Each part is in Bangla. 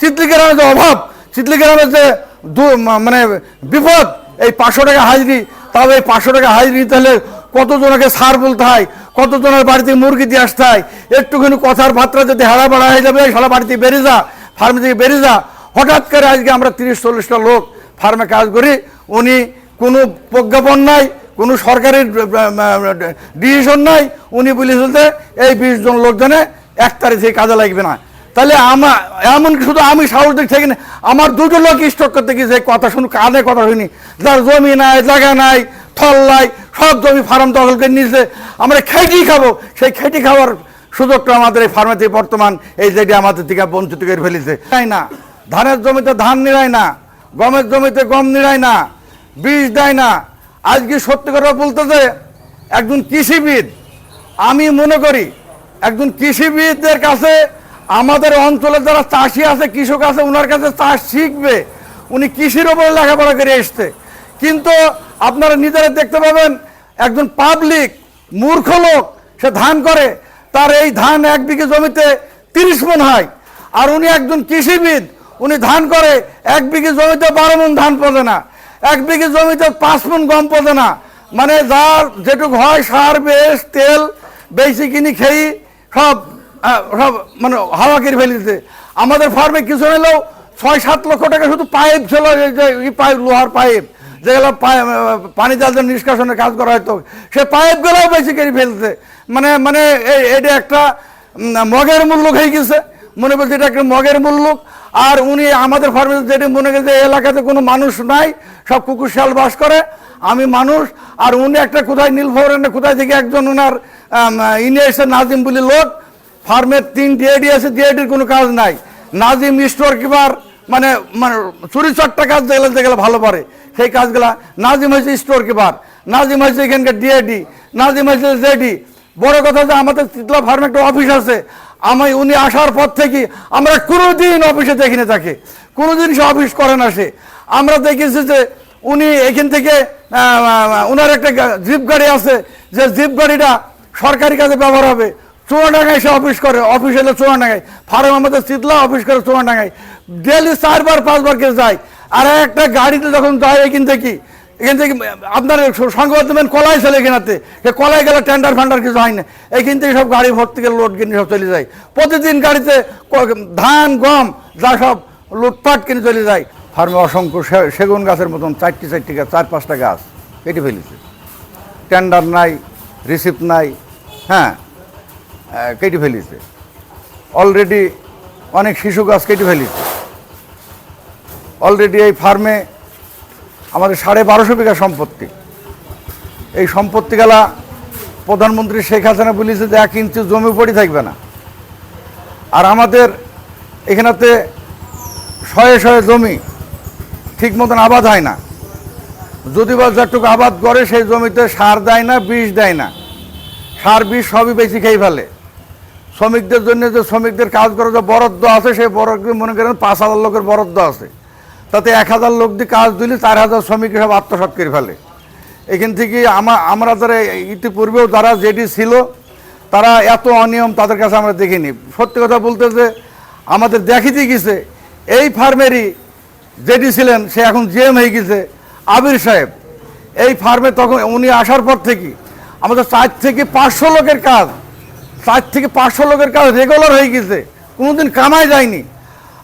চিতলি গ্রামের যে অভাব চিতলি গ্রামের যে মানে বিপদ, এই পাঁচশো টাকা হাজরি তবে এই পাঁচশো টাকা হাজরি নিতে হলে কতজনকে সার বলতে হয়? কতজনের বাড়িতে মুরগি দিয়ে আসতে হয়? একটুখানি কথার মাত্রা যদি হারা বাড়া হয়ে যাবে সারা বাড়িতে বেরিয়ে যা ফার্মে থেকে বেরিয়ে যা। হঠাৎ করে আজকে আমরা তিরিশ চল্লিশটা লোক ফার্মে কাজ করি। উনি কোনো প্রজ্ঞাপন নাই, কোনো সরকারের ডিসিশন নাই। উনি বলেছেন যে, এই বিশ জন লোকজনে এক তারিখ থেকে কাজে লাগবে না। তাহলে আমার এমন কি শুধু আমি সাহস দিক থেকে আমার দুটো লোক স্টক করতে গিয়েছে কথা শুনি কানে কথা শুনি যার জমি নাই, জায়গা নাই, থল নাই, সব জমি ফার্ম দখল করে নিয়েছে। আমরা খেটি খাব। সেই খেটি খাওয়ার সুযোগটা আমাদের এই ফার্মেতে বর্তমান এই যেটি আমাদের থেকে বঞ্চিত করে ফেলেছে। তাই না। ধানের জমিতে ধান নিড়ায় না। গমের জমিতে গম নিড়ায় না। বীজ দেয় না। আজকে সত্যি কথা বলতে যে একজন কৃষিবিদ, আমি মনে করি একজন কৃষিবিদদের কাছে আমাদের অঞ্চলে যারা চাষি আছে, কৃষক আছে ওনার কাছে চাষ শিখবে। উনি কৃষির ওপরে লেখাপড়া করে এসছে। কিন্তু আপনারা নিজেরা দেখতে পাবেন, একজন পাবলিক মূর্খ লোক, সে ধান করে। তার এই ধান এক বিঘে জমিতে তিরিশ মন হয়। আর উনি একজন কৃষিবিদ, উনি ধান করে এক বিঘে জমিতে বারো মন ধান পড়ে না। এক বিঘে জমিতে পাঁচ মন গম পড়ে না। মানে যার যেটুক হয়, সার, বেশ, তেল, বেশি কিনি খেয়ে সব সব মানে হাওয়া করে ফেলেছে আমাদের ফার্মে কিছু হলেও ছয় সাত লক্ষ টাকা শুধু পাইপ ছিল পাইপ, লোহার পাইপ, যেগুলো পানি জাল দিয়ে নিষ্কাশনের কাজ করা হয়তো সে পাইপগুলোও বেশি করে ফেলছে মানে মানে এটা একটা মগের মূল্য হয়ে গেছে। মনে বলছে এটা একটা মগের মূল্য আর উনি আমাদের ফার্মে যেটি মনে করছে এলাকাতে কোনো মানুষ নাই, সব কুকুর শিয়াল বাস করে, আমি মানুষ। আর উনি একটা কোথায় নীলফরেন কোথায় থেকে একজন ওনার ইনি নাজিম বলি লোক। ফার্মের তিন ডিএডি আছে ডিএডির কোনো কাজ নাই। নাজিম স্টোর কিপার মানে মানে চুরি চট্টা কাজ যেগুলো যেগুলো ভালো পারে। সেই কাজগুলা নাজিম হয়েছে স্টোর কিপার, নাজিম হয়েছে এখানকার ডিএডি নাজিম হয়েছে জেডি বড় কথা যে আমাদের তিতলা ফার্মে একটা অফিস আছে, আমি, উনি আসার পর থেকে আমরা কোনোদিন অফিসে দেখিনি তাকে। কোনোদিন সে অফিস করে না সে। আমরা দেখেছি যে উনি এখান থেকে ওনার একটা জিপ গাড়ি আছে, যে জিপ গাড়িটা সরকারি কাজে ব্যবহার হবে। চুয়াডাঙ্গায় সে অফিস করে, অফিস এলে চুয়াডাঙ্গায়। ফার্ম আমাদের শীতলা অফিস করে চুয়াডাঙ্গায়। ডেলি চারবার, পাঁচবার করে যায়। আর একটা গাড়িতে যখন যায়, এখান থেকে এখান থেকে, আপনার সংবাদ দেবেন কলাই চলে এখানেতে সে কলাই গেলে টেন্ডার ফান্ডার কিছু হয় না। এইখান থেকে সব গাড়ি ভর্তি করে লোড কিনে সব চলে যায়। প্রতিদিন গাড়িতে ধান, গম, যা সব লুটপাট কিনে চলে যায়। ফার্মে অসংখ্য সেগুন গাছের মতন চারটি চারটি গাছ, চার পাঁচটা গাছ কেটে ফেলেছে। টেন্ডার নাই রিসিপ্ট নাই হ্যাঁ? কেটে ফেলেছে। অলরেডি অনেক শিশু গাছ কেটে ফেলেছে। অলরেডি এই ফার্মে আমাদের সাড়ে বারোশো বিঘা সম্পত্তি। এই সম্পত্তিগুলা প্রধানমন্ত্রী শেখ হাসিনা বলেছে যে এক ইঞ্চি জমি পড়ে থাকবে না। আর আমাদের এখানেতে শয়ে শয়ে জমি ঠিক মতন আবাদ হয় না। যদি বা যতটুকু আবাদ করে সেই জমিতে সার দেয় না, বিষ দেয় না। সার, বিষ সবই বেশি খেয়ে ফেলে। শ্রমিকদের জন্য যে শ্রমিকদের কাজ করে যে বরাদ্দ আছে, সেই বরাদ্দ মনে করেন পাঁচ হাজার লোকের বরাদ্দ আছে। তাতে এক হাজার লোক দিয়ে কাজ দিলে চার হাজার শ্রমিক সব আত্মসাৎ করে ফেলে। এখান থেকে আমা, আমরা যারা ইতিপূর্বেও যারা যেটি ছিল, তারা এত অনিয়ম তাদের কাছে আমরা দেখিনি। সত্যি কথা বলতে যে আমাদের দেখিতে গেছে, এই ফার্মেরই যেটি ছিলেন, সে এখন জিএম হয়ে গেছে, আবির সাহেব। এই ফার্মে তখন উনি আসার পর থেকে আমাদের চার থেকে পাঁচশো লোকের কাজ চার থেকে পাঁচশো লোকের কাজ রেগুলার হয়ে গেছে, কোনোদিন কামাই যায়নি।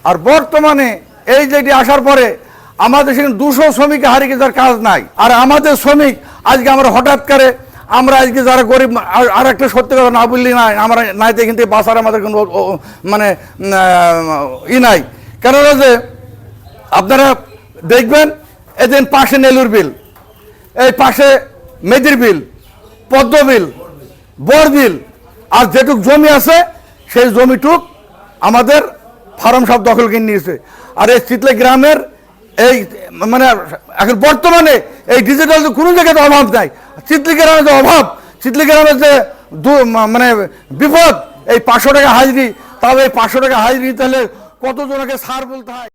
আর বর্তমানে এই যেটি আসার পরে আমাদের সেখানে দুশো শ্রমিক হারিয়ে গেছে কাজ নাই। আর আমাদের শ্রমিক আজকে আমরা হঠাৎ করে আমরা আজকে যারা গরিব, আর- একটা সত্যি কথা না বললি আমরা নাই তো এখান থেকে বাসার আমাদের কোনো মানে ই নাই। কেননা যে আপনারা দেখবেন, এদিন পাশে নেলুর বিল, এই পাশে মেদির বিল, পদ্ম বিল, বর বিল আর যেটুক জমি আছে, সেই জমিটুক আমাদের ফার্ম সব দখল কিনে নিয়েছে। আর এই চিতলে গ্রামের এই মানে এখন বর্তমানে এই ডিজিটাল কোনো জায়গায় অভাব নাই। চিতলি গ্রামের যে অভাব চিতলি গ্রামের যে দু- মানে বিপদ, এই পাঁচশো টাকা হাজরি তবে এই পাঁচশো টাকা হাজরি তাহলে কতজনকে সার বলতে হয়?